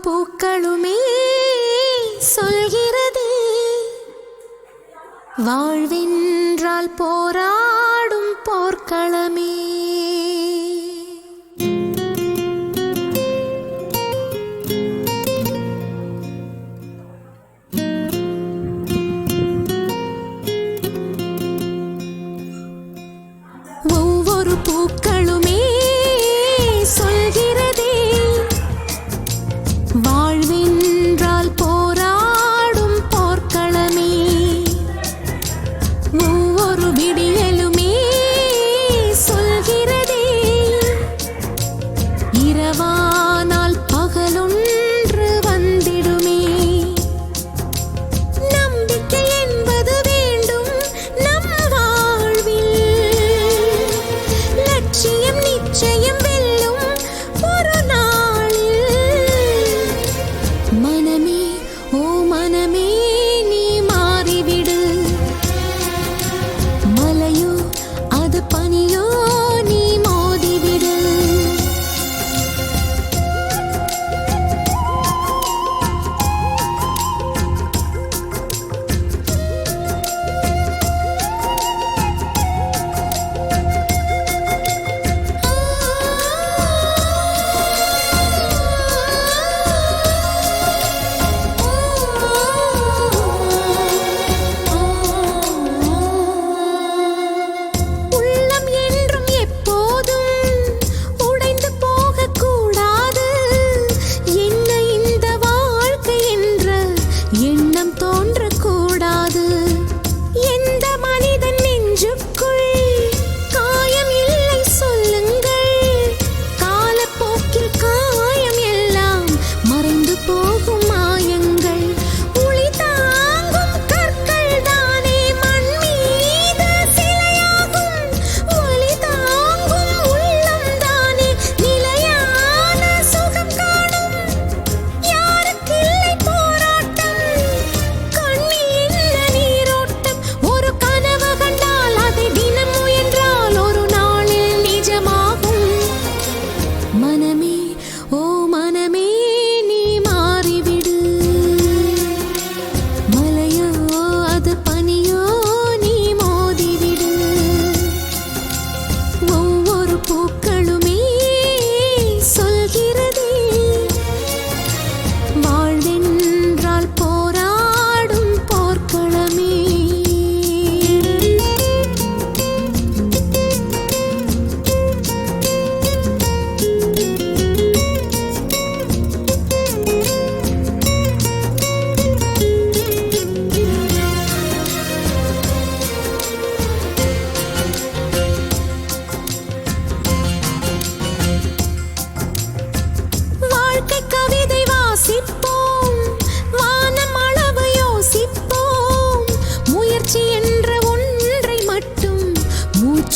பூக்களுமே சொல்கிறது. வாழ்வென்றால் போரா ഇടിയലും Ель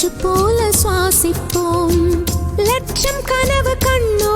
மூச்சு போல சுவாசிப்போம். லட்சம் கனவு கண்ணோ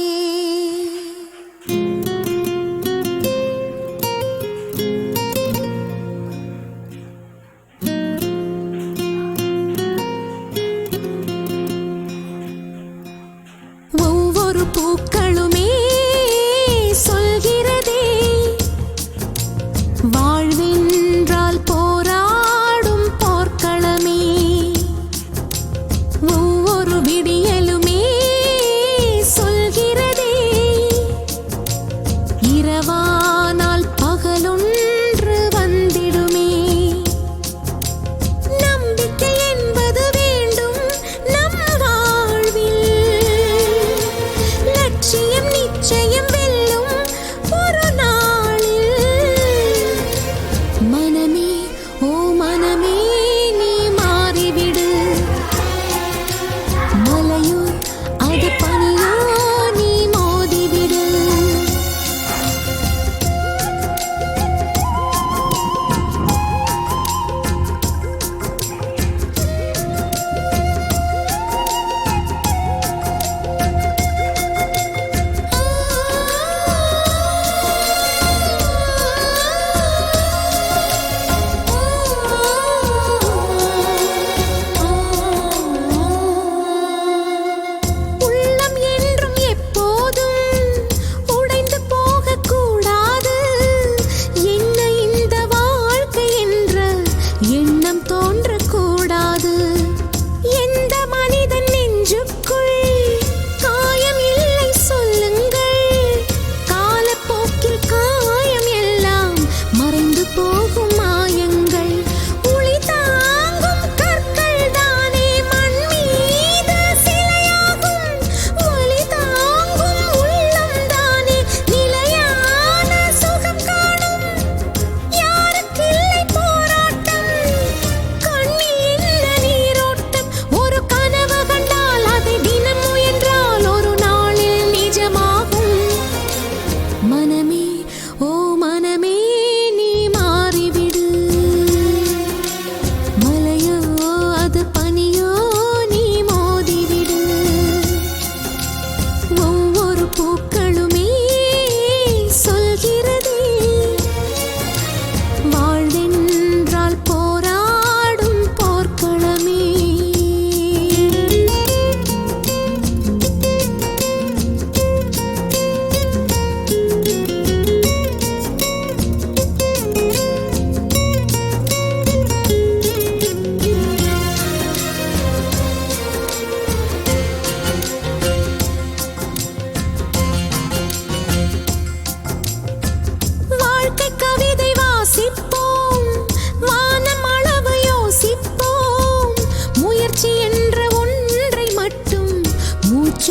tanto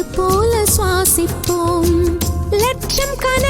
மூச்சு போல சுவாசிப்போம். லட்சம் கன